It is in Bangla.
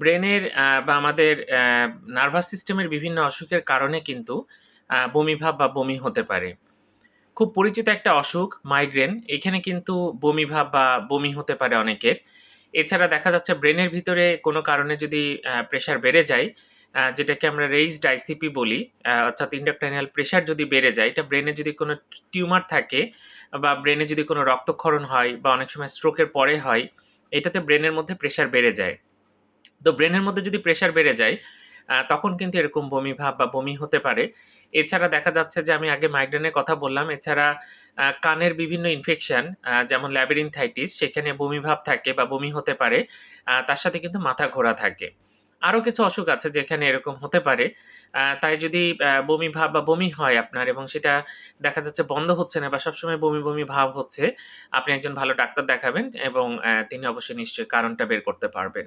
ব্রেনের বা আমাদের নার্ভাস সিস্টেমের বিভিন্ন অসুখের কারণে কিন্তু বমিভাব বা বমি হতে পারে। খুব পরিচিত একটা অসুখ মাইগ্রেন। এখানে কিন্তু বমিভাব বা বমি হতে পারে অনেকের। এছাড়া দেখা যাচ্ছে ব্রেনের ভিতরে কোনো কারণে যদি প্রেশার বেড়ে যায়, যেটাকে আমরা রেইজড আইসিপি বলি, অর্থাৎ ইন্ট্রাক্রানিয়াল প্রেশার যদি বেড়ে যায়, এটা ব্রেনে যদি কোনো টিউমার থাকে বা ব্রেনে যদি কোনো রক্তক্ষরণ হয় বা অনেক সময় স্ট্রোকের পরে হয়, এটাতে ব্রেনের মধ্যে প্রেশার বেড়ে যায়। তো ব্রেনের মধ্যে যদি প্রেশার বেড়ে যায়, তখন কিন্তু এরকম বমি ভাব বা বমি হতে পারে। এছাড়া দেখা যাচ্ছে যে আমি আগে মাইগ্রেনের কথা বললাম। এছাড়া কানের বিভিন্ন ইনফেকশন যেমন ল্যাবিরিনথাইটিস সেখানে বমিভাব থাকে বা বমি হতে পারে। তার সাথে কিন্তু মাথা ঘোরা থাকে। আরও কিছু অসুখ আছে যেখানে এরকম হতে পারে। তাই যদি বমি ভাব বা বমি হয় আপনার এবং সেটা দেখা যাচ্ছে বন্ধ হচ্ছে না বা সবসময় বমি, বমি ভাব হচ্ছে, আপনি একজন ভালো ডাক্তার দেখাবেন এবং তিনি অবশ্যই নিশ্চয়ই কারণটা বের করতে পারবেন।